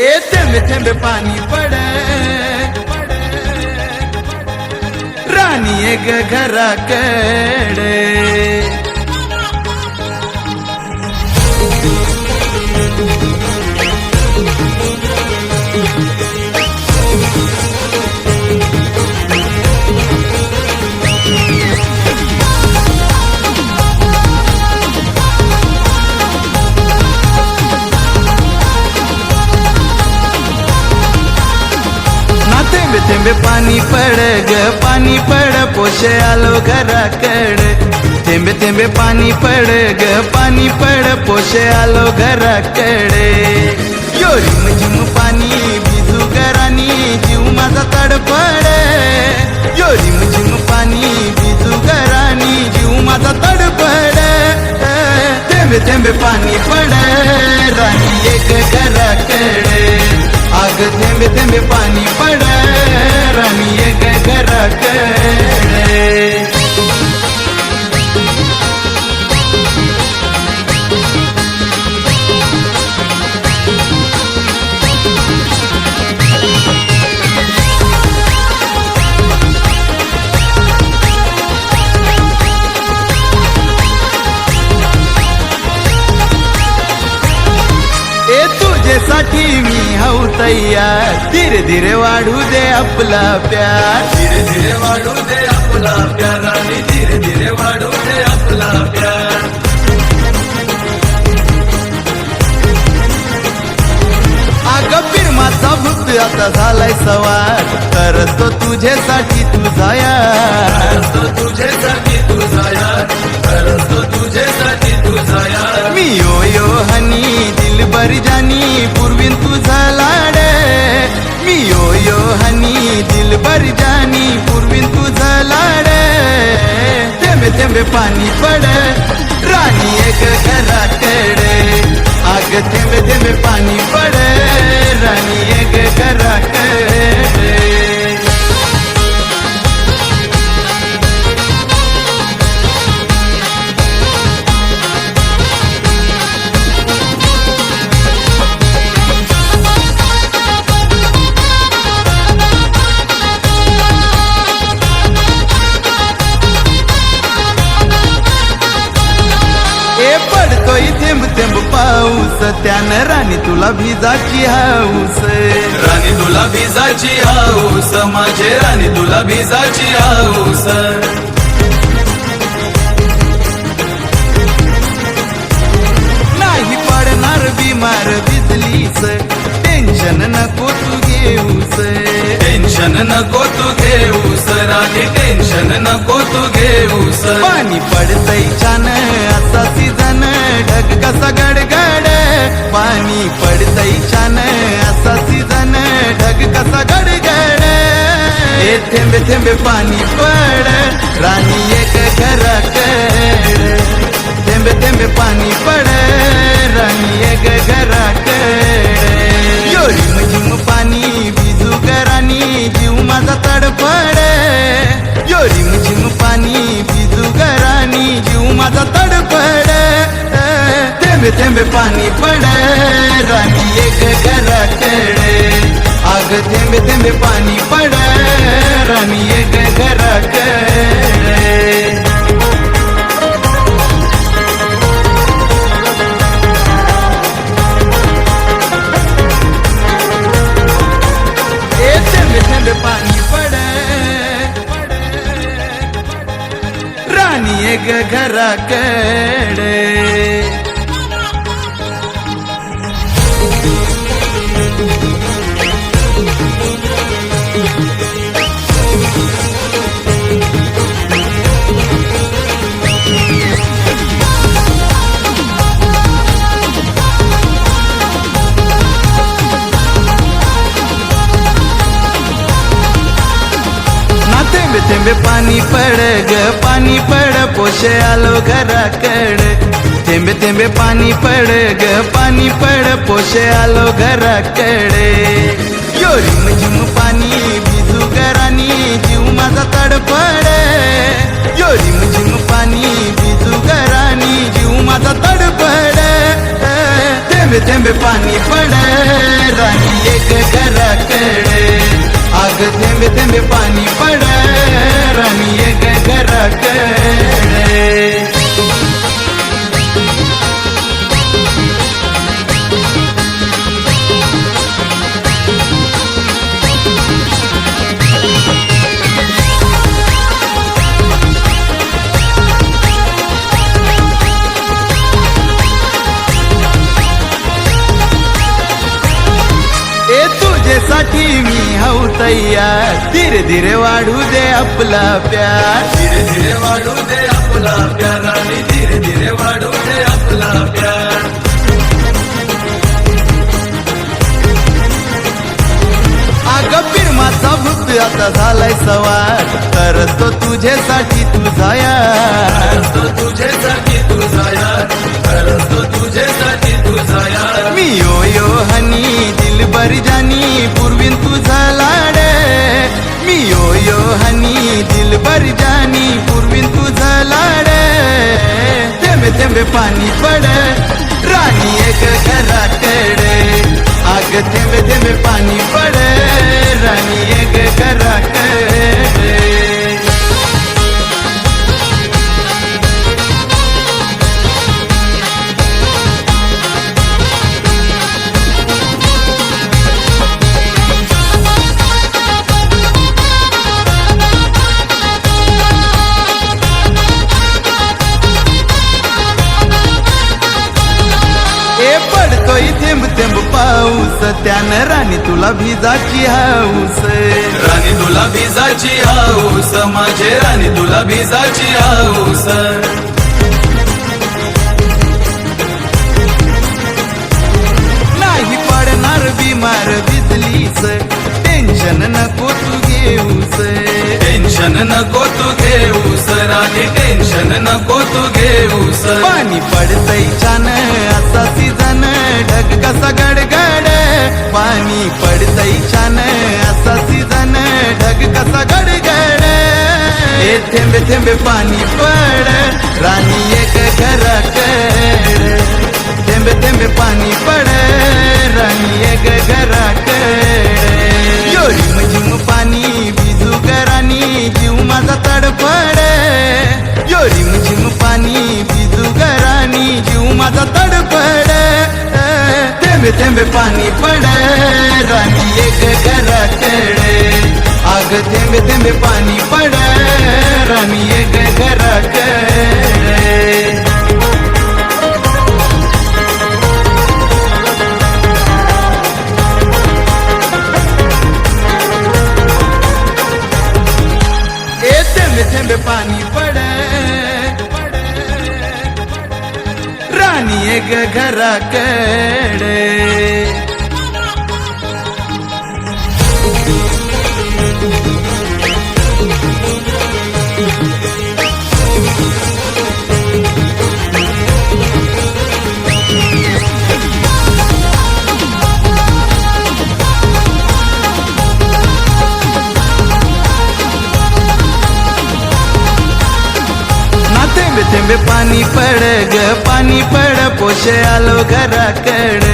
ए थेंबे थेंबे पाणी पड राणी एक घराकडे पड पाणी पड पोशे आलो घराकड थेंबे थेंबे पाणी पड, ग पाणी पड पोशे आलो घराकडे यो झिम पाणी भिजू घरानी, जीव माझा तडपड यो रिम झिम पाणी भिजू घरानी, जीव माझा तडपड थेंबे थेंबे पाणी पड राणी एक घराकडे आग थेंबे थेंबे पाणी पड राणी एक घराकडे तुझ्यासाठी मी हऊ तयार. धीरे धीरे वाढू दे आपला प्यार. धीरे धीरे वाढू दे आपला प्यार आणि धीरे धीरे वाढू दे आपला प्यार. अग फिरमाचा भूत आता झालाय सवार. तरच तो तुझ्यासाठी तुझा यार. तो तुझ्यासाठी तुझा यार. खरंच तो तुझ्यासाठी तुझा यार. मी यो यो हनी. दिल बर पूर्वीन तुझा लाड. मी यो यो हनी दिल बर जानी पूर्वीन तुझा लाड. थेंबे थेंबे पाणी पड. राणी एक घरात पडतोय थेंब थेंब पाऊस त्यानं राणी तुला भिजाची हाऊस. राणी तुला भिजाची हाऊस माझे राणी तुला भिजाची हाऊस. नाही पडणार बिमार भिजलीस टेन्शन नको तू घेऊस. टेन्शन नको तू घेऊस राणी टेन्शन नको तू घेऊस. पाणी पडतय कसा गडगड, पाणी पडतय छान, असा सीझन ढग कसा गडगड. ए थेंबे थेंबे पाणी पड, राणी एक घराकड थेंबे थेंबे पाणी पड, राणी एक घराकड यो रिम झिम पाणी, भिजू घरानी जीव माझा तडपड यो रिम झिम पाणी, भिजू घरानी जीव माझा थेंबे थेंबे पाणी पड राणी एक घराकडे आग थेंबे थेंबे पाणी पड राणी एक ए थेंबे थेंबे पाणी थेंबे पाणी पड ग पाणी पड पोशे आलो घराकड थेंबे थेंबे पाणी पड ग पाणी पड पोशे आलो घराकडे यो रिम झिम पाणी भिजू घरानी, जीव माझा तडपड यो रिम झिम पाणी घरानी, जीव माझा तडपड थेंबे थेंबे पाणी पड, राणी ये ग घराकडे अग थेंबे थेंबे पाणी पड। गरम ये गरम तुझ्यासाठी मी हाऊ तयार. धीरे धीरे वाढू दे आपला प्यार. धीरे धीरे वाढू दे आपला प्यार आणि धीरे धीरे वाढू दे आपला प्यार. अगं फिरमाचा भूत आता झालाय सवार. तरच तो तुझ्यासाठी पाणी पड. राणी एक त्यानं राणी तुला भिजाची हाऊस राणी तुला भिजाची हाऊस माझे राणी तुला भिजाची हाऊस. नाही पडणार बिमार भिजलीस टेन्शन नको तू घेऊस. टेन्शन नको तू घेऊस राणी टेन्शन नको तू घेऊस. पाणी पडतय छान असा सीझन ढग कसा गडगड पाणी पडतय छान, असा सीझन ढग कसा गडगड ए थेंबे थेंबे पाणी पड राणी एक घराकड थेंबे थेंबे पाणी पड राणी एक घराकड योरी झिम पाणी बिजू राणी जीव माझा तडफड योरी झिम पाणी बिजू राणी जीव माझा थेंबे पाणी पड राणी एक घराकडे आग थेंबे थेंबे पाणी पड राणी एक थेंबे थेंबे पाणी पड निघ घराकडे. पड ग पाणी पड पोशे आलो घराकड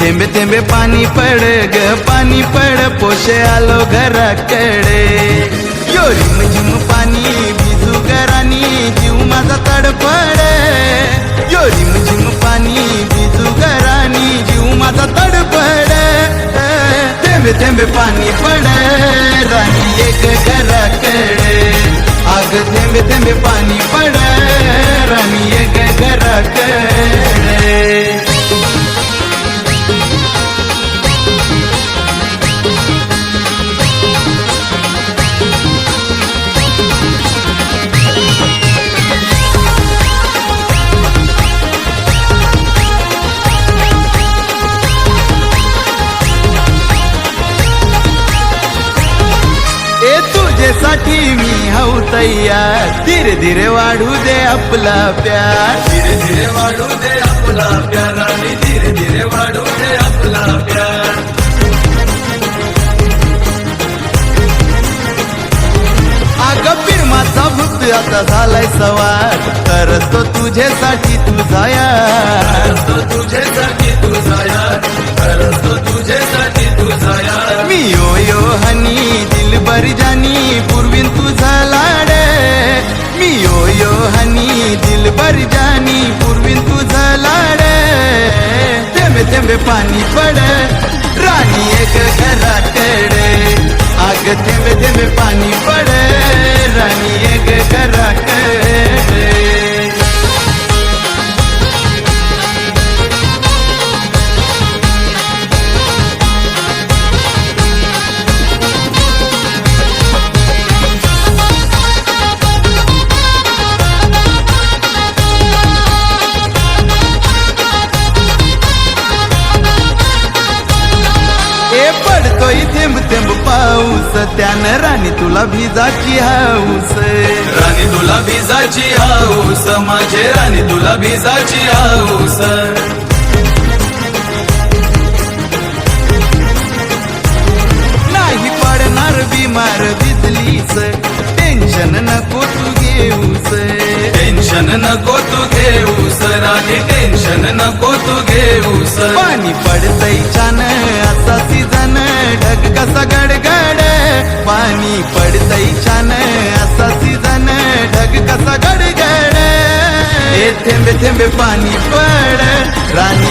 थेंबे थेंबे पाणी पड ग पाणी पड पोशे आलो घराकडे योरी झिम पाणी बिजू राणी जीव माझा तडफड। योरी झिम पाणी बिजू राणी जीव माझा तडफड। थेंबे थेंबे पाणी पड राणी एक घराकडे आग थेंबे थेंबे पाणी पड। तुझ्यासाठी मी हाऊ तयार. धीरे धीरे वाढू दे आपला प्यार. धीरे धीरे वाढू दे आपला प्यार आणि धीरे धीरे वाढू दे आपला प्यार. फिरमाचा भूत आता झालाय सवार तरच तो तुझ्यासाठी तुझा खरंच तो तुझ्यासाठी तुझा यार खरंच तो तुझ्यासाठी तुझा जानी पुरवीन तुझा लाड मी यो यो हनी दिल बर जानी पुरवीन तुझा लाड तेंबे तेंबे पाणी पड. थेंब पाऊस त्यानं राणी तुला भिजाची हाऊस. राणी तुला भिजाची हाऊस माझे राणी तुला भिजाची हाऊस. में पानी पड़. रानी